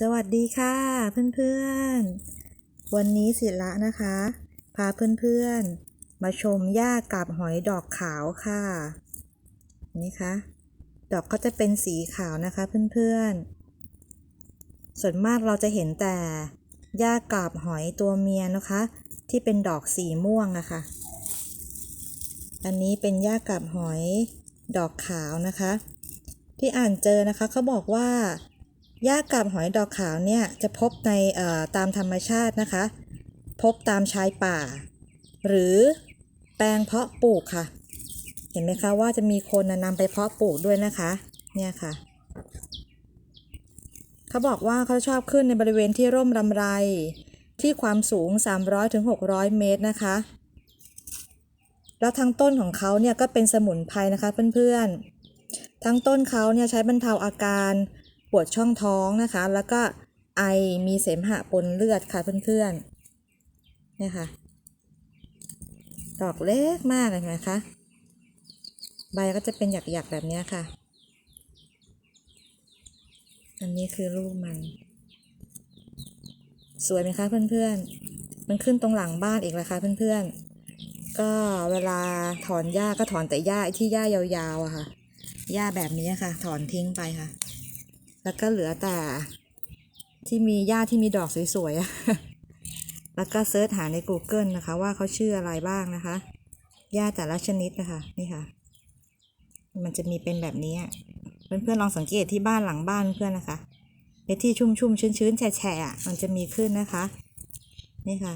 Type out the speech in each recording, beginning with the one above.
สวัสดีค่ะเพื่อนๆ วันนี้ศิละนะคะ พาเพื่อนๆ มาชมหญ้ากับหอยดอกขาวค่ะ นี่คะดอกก็จะเป็นสีขาวนะคะเพื่อนๆ ส่วนมากเราจะเห็นแต่หญ้ากาบหอยตัวเมียนะคะ ที่เป็นดอกสีม่วงนะคะ อันนี้เป็นหญ้ากาบหอยดอกขาวนะคะ ที่อ่านเจอนะคะเขาบอกว่า หญ้ากาบหอยดอกขาวเนี่ยจะพบในตามธรรมชาตินะคะ พบตามชายป่า หรือแปลงเพาะปลูกค่ะ เห็นไหมคะว่าจะมีคนน่ะนำไปเพาะปลูกด้วยนะคะ เนี่ยค่ะ เขาบอกว่าเขาชอบขึ้นในบริเวณที่ร่มรำไรที่ความสูง 300-600 เมตรนะคะ แล้วทั้งต้นของเขาเนี่ยก็เป็นสมุนไพรนะคะเพื่อนๆ ทั้งต้นเขาเนี่ยใช้บรรเทาอาการ ปวดช่องท้องนะคะ แล้วก็ไอมีเสมหะปนเลือดค่ะเพื่อนๆเนี่ยค่ะดอกเล็กมากเลยนะคะ ใบก็จะเป็นหยักๆแบบนี้ค่ะ อันนี้คือลูกมัน สวยไหมคะเพื่อนๆ มันขึ้นตรงหลังบ้านอีกแล้วค่ะเพื่อนๆ ก็เวลาถอนหญ้าก็ถอนแต่หญ้าที่หญ้ายาวๆอะค่ะ หญ้าแบบนี้ค่ะ ถอนทิ้งไปค่ะ แล้วก็เหลือแต่ที่มีหญ้าที่มีดอกสวยๆ แล้วก็เซิร์ชหาใน Google นะคะ ว่าเขาชื่ออะไรบ้างนะคะ หญ้าแต่ละชนิดนะคะ นี่ค่ะ มันจะมีเป็นแบบนี้อะเพื่อนๆลองสังเกตที่บ้านหลังบ้านเพื่อนนะคะในที่ชุ่มๆชื้นๆแฉะๆอะมันจะมีขึ้นนะคะ นี่ค่ะ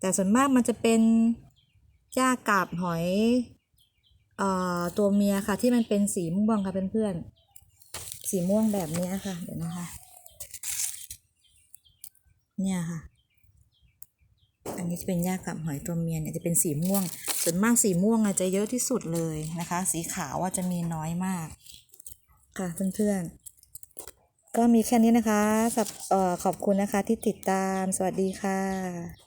แต่ส่วนมากมันจะเป็นหญ้ากาบหอยเอ่อตัวเมียค่ะ ที่มันเป็นสีม่วงค่ะเพื่อนๆ สีม่วงแบบนี้ค่ะ เดี๋ยวนะคะ เนี่ยค่ะ อันนี้จะเป็นหญ้ากาบหอยตัวเมียเนี่ยจะเป็นสีม่วง ส่วนมากสีม่วงอะจะเยอะที่สุดเลยนะคะ สีขาวอะจะมีน้อยมาก ค่ะเพื่อนๆ ก็มีแค่นี้นะคะสับเอ่อขอบคุณนะคะที่ติดตาม สวัสดีค่ะ